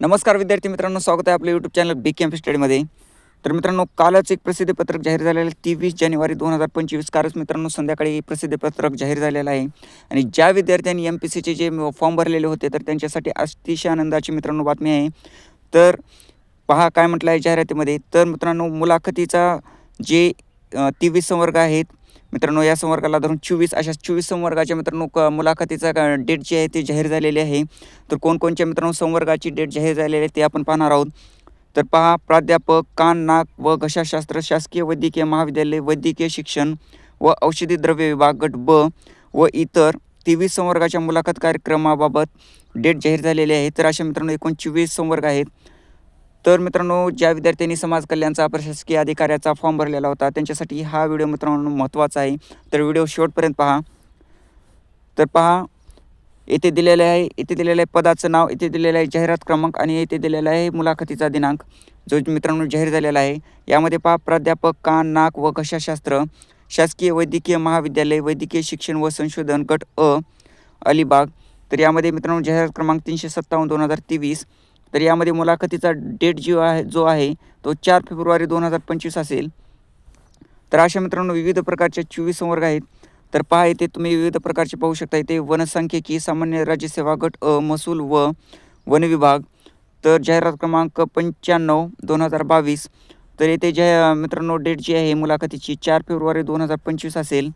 नमस्कार विद्यार्थी मित्रांनो स्वागत आहे आपल्या यूट्यूब चॅनल बी कॅम्प स्टडीमध्ये तर मित्रांनो कालच एक प्रसिद्धीपत्रक जाहीर झालेलं आहे. तेवीस जानेवारी दोन हजार पंचवीस कालच मित्रांनो संध्याकाळी प्रसिद्धीपत्रक जाहीर झालेलं आहे. आणि ज्या विद्यार्थ्यांनी एम पी सीचे जे फॉर्म भरलेले होते तर त्यांच्यासाठी अतिशय आनंदाची मित्रांनो बातमी आहे. तर पहा काय म्हटलं आहे जाहिरातीमध्ये. तर मित्रांनो मुलाखतीचा जे तेवीस संवर्ग आहेत मित्रांनो या संवर्गाला धरून चोवीस अशा चोवीस संवर्गाच्या मित्रांनो क मुलाखतीचा डेट जी आहे ती जाहीर झालेली आहे. तर कोणकोणच्या मित्रांनो संवर्गाची डेट जाहीर झालेली आहे ते आपण पाहणार आहोत. तर पहा प्राध्यापक कान नाक व घशाशास्त्र शासकीय वैद्यकीय महाविद्यालय वैद्यकीय शिक्षण व औषधी द्रव्य विभाग गट ब व इतर तेवीस संवर्गाच्या मुलाखत कार्यक्रमाबाबत डेट जाहीर झालेली आहे. तर अशा मित्रांनो एकूण चोवीस संवर्ग आहेत. तर मित्रांनो ज्या विद्यार्थ्यांनी समाज कल्याणचा प्रशासकीय अधिकाऱ्याचा फॉर्म भरलेला होता त्यांच्यासाठी हा व्हिडिओ मित्रांनो महत्त्वाचा आहे. तर व्हिडिओ शेवटपर्यंत पहा. तर पहा येथे दिलेले आहे येथे दिलेलं आहे पदाचं नाव येथे दिलेलं आहे जाहिरात क्रमांक आणि येथे दिलेला आहे मुलाखतीचा दिनांक जो मित्रांनो जाहीर झालेला आहे. यामध्ये पहा प्राध्यापक कान नाक व घशाशास्त्र शासकीय वैद्यकीय महाविद्यालय वैद्यकीय शिक्षण व संशोधन गट अ अलिबाग. तर यामध्ये मित्रांनो जाहिरात क्रमांक तीनशे सत्तावन्न दोन हजार तेवीस तर यामध्ये मुलाखतीचा डेट जो आहे जो आहे तो चार फेब्रुवारी दोन हजार पंचवीस असेल. तर अशा मित्रांनो विविध प्रकारचे चोवीस संवर्ग आहेत. तर पहा येथे तुम्ही विविध प्रकारचे पाहू शकता. इथे वनसंख्यकी सामान्य राज्यसेवा गट अ महसूल व वन विभाग. तर जाहिरात क्रमांक पंच्याण्णव दोन हजार बावीस. तर येथे जे मित्रांनो डेट जी आहे मुलाखतीची चार फेब्रुवारी दोन हजार पंचवीस असेल.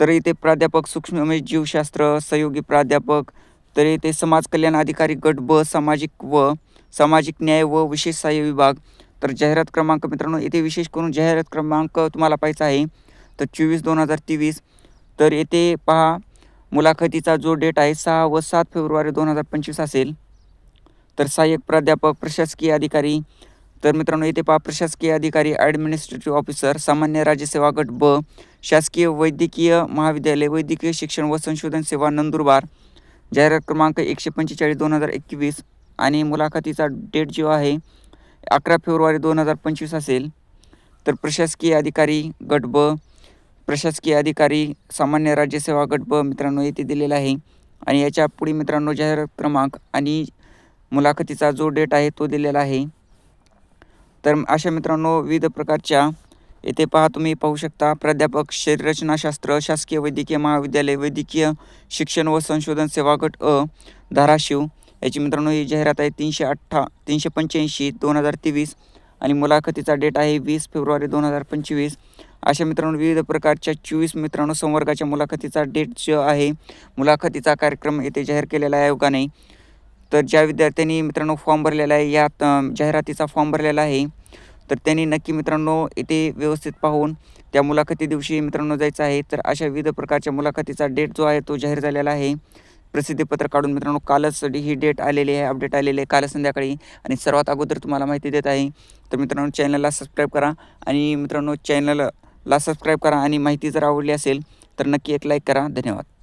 तर इथे प्राध्यापक सूक्ष्म जीवशास्त्र सहयोगी प्राध्यापक तर येथे समाज कल्याण अधिकारी गट ब सामाजिक व सामाजिक न्याय व विशेष सहाय्य विभाग. तर जाहिरात क्रमांक मित्रांनो येथे विशेष करून जाहिरात क्रमांक तुम्हाला पाहायचा आहे. तर चोवीस दोन हजार तेवीस. तर येथे पहा मुलाखतीचा जो डेट आहे सहा व सात फेब्रुवारी दोन हजार पंचवीस असेल. तर सहाय्यक प्राध्यापक प्रशासकीय अधिकारी. तर मित्रांनो येथे पहा प्रशासकीय अधिकारी ॲडमिनिस्ट्रेटिव्ह ऑफिसर सामान्य राज्यसेवा गट ब शासकीय वैद्यकीय महाविद्यालय वैद्यकीय शिक्षण व संशोधन सेवा नंदुरबार. जाहिरात क्रमांक एकशे पंचेचाळीस दोन हजार एकवीस आणि मुलाखतीचा डेट जो आहे अकरा फेब्रुवारी दोन हजार पंचवीस असेल. तर प्रशासकीय अधिकारी गट ब प्रशासकीय अधिकारी सामान्य राज्यसेवा गट ब मित्रांनो येथे दिलेला आहे. आणि याच्यापुढे मित्रांनो जाहिरात क्रमांक आणि मुलाखतीचा जो डेट आहे तो दिलेला आहे. तर अशा मित्रांनो विविध प्रकारच्या येथे पहा तुम्ही पाहू शकता प्राध्यापक शरीररचनाशास्त्र शासकीय वैद्यकीय महाविद्यालय वैद्यकीय शिक्षण व संशोधन सेवा गट अ धाराशिव. याची मित्रांनो ही जाहिरात आहे तीनशे अठ्ठा तीनशे पंच्याऐंशी दोन हजार तेवीस आणि मुलाखतीचा डेट आहे वीस फेब्रुवारी दोन हजार पंचवीस. अशा मित्रांनो विविध प्रकारच्या चोवीस मित्रांनो संवर्गाच्या मुलाखतीचा डेट जो आहे. मुलाखतीचा कार्यक्रम येथे जाहीर केलेला आहे हो आयोगाने तर ज्या विद्यार्थ्यांनी मित्रांनो फॉर्म भरलेला आहे यात जाहिरातीचा फॉर्म भरलेला आहे. तर त्यांनी नक्की मित्रांनो इथे व्यवस्थित पाहून त्या मुलाखती दिवशी मित्रांनो जायचं आहे. तर अशा विविध प्रकारच्या मुलाखतीचा डेट जो आहे तो जाहीर झालेला आहे. प्रसिद्धीपत्र काढून मित्रांनो कालच ही डेट आलेली आहे अपडेट आलेली आहे काल संध्याकाळी. आणि सर्वात अगोदर तुम्हाला माहिती देत आहे तर मित्रांनो चॅनलला सबस्क्राईब करा आणि मित्रांनो चॅनलला सबस्क्राईब करा आणि माहिती जर आवडली असेल तर नक्की एक लाईक करा. धन्यवाद.